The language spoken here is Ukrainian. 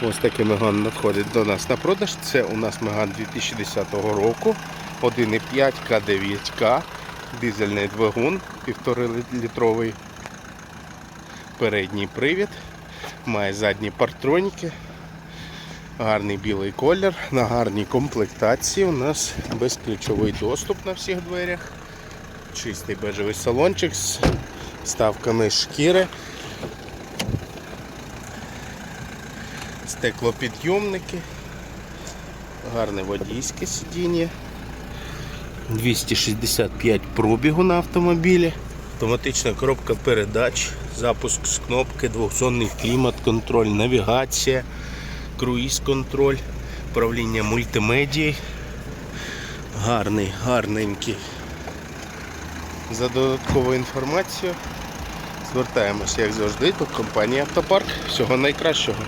Ось такий меган надходить до нас на продаж. Це у нас меган 2010 року. 1,5 К9К, дизельний двигун, 1,5 літровий передній привід, має задні партроніки, гарний білий колір, на гарній комплектації. У нас безключовий доступ на всіх дверях, чистий бежевий салончик з ставками шкіри. Стеклопідйомники, гарне водійське сидіння, 265 пробігу на автомобілі, автоматична коробка передач, запуск з кнопки, двохзонний клімат, контроль, навігація, круїз-контроль, управління мультимедії. Гарний, гарненький. За додаткову інформацію звертаємося, як завжди, до компанії Автопарк. Всього найкращого.